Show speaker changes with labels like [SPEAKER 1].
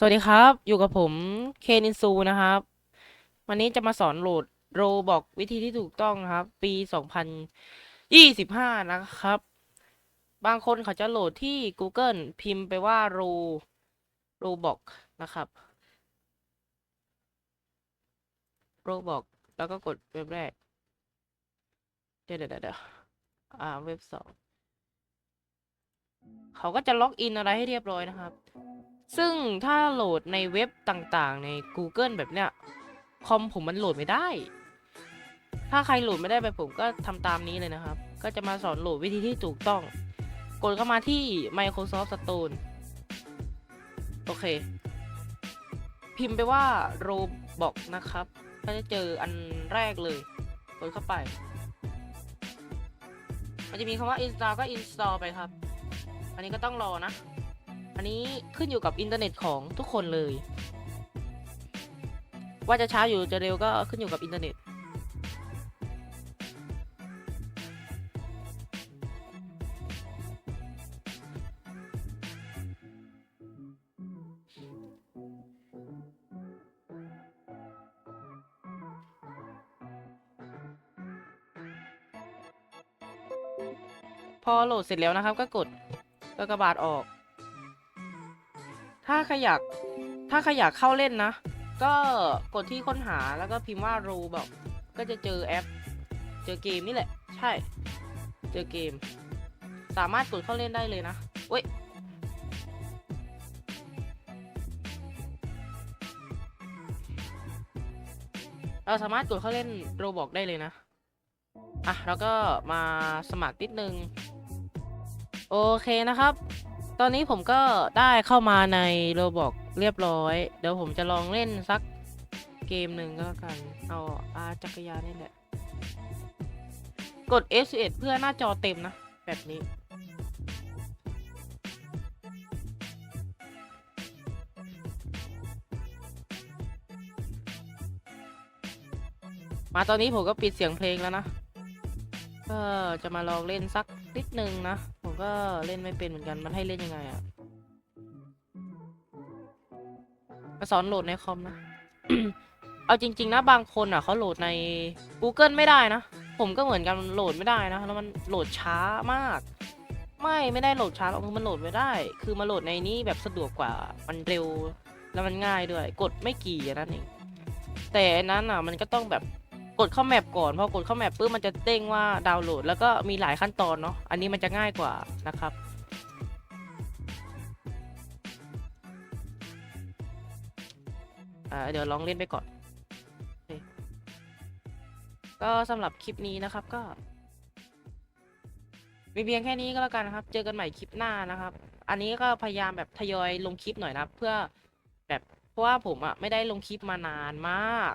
[SPEAKER 1] สวัสดีครับ อยู่กับผมเคนอินซูนะครับ วันนี้จะมาสอนโหลดโรบอกวิธีที่ถูกต้องครับ ปี2025นะครับ บางคนเขาจะโหลดที่ Google พิมพ์ไปว่าโรโรบอกนะครับโรบอกแล้วก็กดเว็บแรก เดี๋ยวเดี๋ยวเดี๋ยวอ่าเว็บสองเขาก็จะล็อกอินอะไรให้เรียบร้อยนะครับ ซึ่งถ้าโหลดในเว็บต่างๆ ใน Google แบบเนี้ยคอมผมมันโหลดไม่ได้ ถ้าใครโหลดไม่ได้แบบผมก็ทำตามนี้เลยนะครับ ก็จะมาสอนโหลดวิธีที่ถูกต้อง กดเข้ามาที่ Microsoft Store โอเค พิมพ์ไปว่า Roblox นะครับ ก็จะเจออันแรกเลย กดเข้าไป มันจะมีคำว่า install ก็ install ไปครับ อันนี้ก็ต้องรอนะ อันนี้ขึ้นอยู่กับอินเทอร์เน็ตของทุกคนเลย ว่าจะช้าอยู่จะเร็วก็ขึ้นอยู่กับอินเทอร์เน็ต พอโหลดเสร็จแล้วนะครับก็กดกากบาทออก ถ้าใครอยากถ้าใครอยากเข้าเล่นนะ ก็กดที่ค้นหาแล้วก็พิมพ์ว่า r o บอกก็จะเจอแอป เจอเกมนี่แหละ ใช่ เจอเกม สามารถกดเข้าเล่นได้เลยนะเว้ยเราสามารถกดเข้าเล่นโรบอกได้เลยนะ อะ แล้วก็มาสมัครนิดนึง โอเคนะครับ ตอนนี้ผมก็ได้เข้ามาในโรบอกเรียบร้อย เดี๋ยวผมจะลองเล่นสักเกมหนึ่งก็แล้วกัน เอาอาจักรยานนี่แหละ กด F11 เพื่อหน้าจอเต็มนะ แบบนี้ มาตอนนี้ผมก็ปิดเสียงเพลงแล้วนะ ก็จะมาลองเล่นสัก นิดนึงนะ ผมก็เล่นไม่เป็นเหมือนกัน มันให้เล่นยังไงอะมาสอนโหลดในคอมนะ เอาจริง ๆ นะ บางคนอะเขาโหลดใน Google ไม่ได้นะ ผมก็เหมือนกันโหลดไม่ได้นะ แล้วมันโหลดช้ามาก ไม่ไม่ได้โหลดช้าหรอกคือมันโหลดไม่ได้ คือมาโหลดในนี้แบบสะดวกกว่า มันเร็ว แล้วมันง่ายด้วย กดไม่กี่นั้นเอง แต่นนั้นอะมันก็ต้องแบบ กดเข้าแมปก่อนพอกดเข้าแมปปุ๊บมันจะเด้งว่าดาวน์โหลด แล้วก็มีหลายขั้นตอนเนาะอันนี้มันจะง่ายกว่านะครับอ่าเดี๋ยวลองเล่นไปก่อน ก็สำหรับคลิปนี้นะครับก็ มีเพียงแค่นี้ก็แล้วกันนะครับ เจอกันใหม่คลิปหน้านะครับ อันนี้ก็พยายามแบบทยอยลงคลิปหน่อยนะเพื่อแบบเพราะว่าผมอะไม่ได้ลงคลิปมานานมาก